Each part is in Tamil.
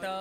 கேட்டா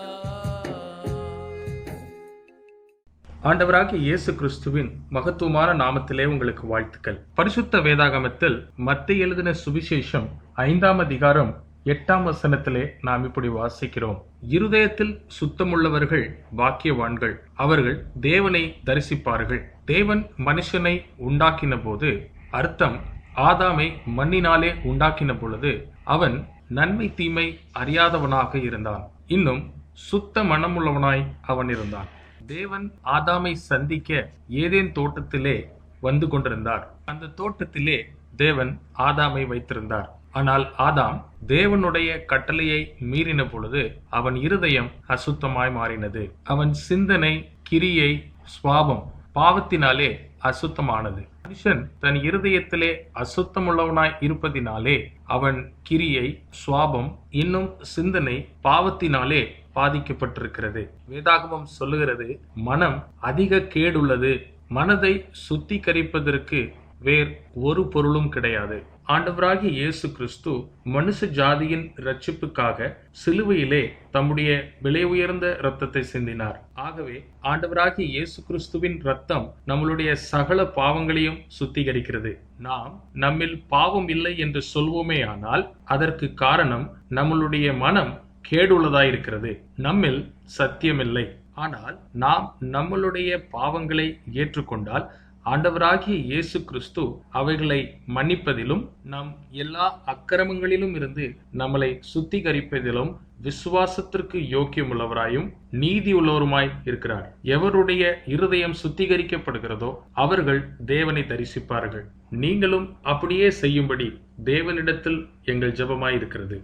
ஆண்டவராகிய இயேசு கிறிஸ்துவின் மகத்துவமான நாமத்திலே உங்களுக்கு வாழ்த்துக்கள். பரிசுத்த வேதாகமத்தில் மத்திய எழுதின சுவிசேஷம் ஐந்தாம் அதிகாரம் எட்டாம் வசனத்திலே நாம் இப்படி வாசிக்கிறோம். இருதயத்தில் சுத்தமுள்ளவர்கள் வாக்கியவான்கள் அவர்கள் தேவனை தரிசிப்பார்கள். தேவன் மனுஷனை உண்டாக்கின போது அர்த்தம் ஆதாமை மண்ணினாலே உண்டாக்கின பொழுது அவன் நன்மை தீமை அறியாதவனாக இருந்தான். இன்னும் சுத்த மனமுள்ளவனாய் அவன் இருந்தான். தேவன் ஆதாமை சந்திக்க ஏதேன் தோட்டத்திலே வந்து கொண்டிருந்தார். அந்த தோட்டத்திலே தேவன் ஆதாமை வைத்திருந்தார். ஆனால் ஆதாம் தேவனுடைய கட்டளையை மீறின பொழுது அவன் இருதயம் அசுத்தமாய் மாறினது. அவன் சிந்தனை கிரியை சுவாபம் பாவத்தினாலே அசுத்தமானது. மனுஷன் தன் இருதயத்திலே அசுத்தமுள்ளவனாய் இருப்பதினாலே அவன் கிரியை சுவாபம் இன்னும் சிந்தனை பாவத்தினாலே பாதிக்கப்பட்டிருக்கிறது. வேதாகமம் சொல்லுகிறது மனம் அதிக கேடுள்ளது. மனதை சுத்திகரிப்பதற்கு வேர் ஒரு பொருளும் கிடையாது. ஆண்டவராகிய இயேசு கிறிஸ்து மனுஷ ஜாதியின் ரட்சிப்புக்காக சிலுவையிலே தம்முடைய விலை உயர்ந்த இரத்தத்தை சிந்தினார். ஆகவே ஆண்டவராகிய இயேசு கிறிஸ்துவின் ரத்தம் நம்மளுடைய சகல பாவங்களையும் சுத்திகரிக்கிறது. நாம் நம்மில் பாவம் இல்லை என்று சொல்வோமே ஆனால் அதற்கு காரணம் நம்மளுடைய மனம் கேடுள்ளதாயிருக்கிறது. நம்மில் சத்தியமில்லை. ஆனால் நாம் நம்மளுடைய பாவங்களை ஏற்றுக்கொண்டால் ஆண்டவராகிய இயேசு கிறிஸ்து அவைகளை மன்னிப்பதிலும் நம் எல்லா அக்கிரமங்களிலும் இருந்து நம்மளை சுத்திகரிப்பதிலும் விசுவாசத்திற்கு யோக்கியமுள்ளவராயும் நீதி உள்ளவருமாய் இருக்கிறார். எவருடைய இருதயம் சுத்திகரிக்கப்படுகிறதோ அவர்கள் தேவனை தரிசிப்பார்கள். நீங்களும் அப்படியே செய்யும்படி தேவனிடத்தில் எங்கள் ஜெபமாய் இருக்கிறது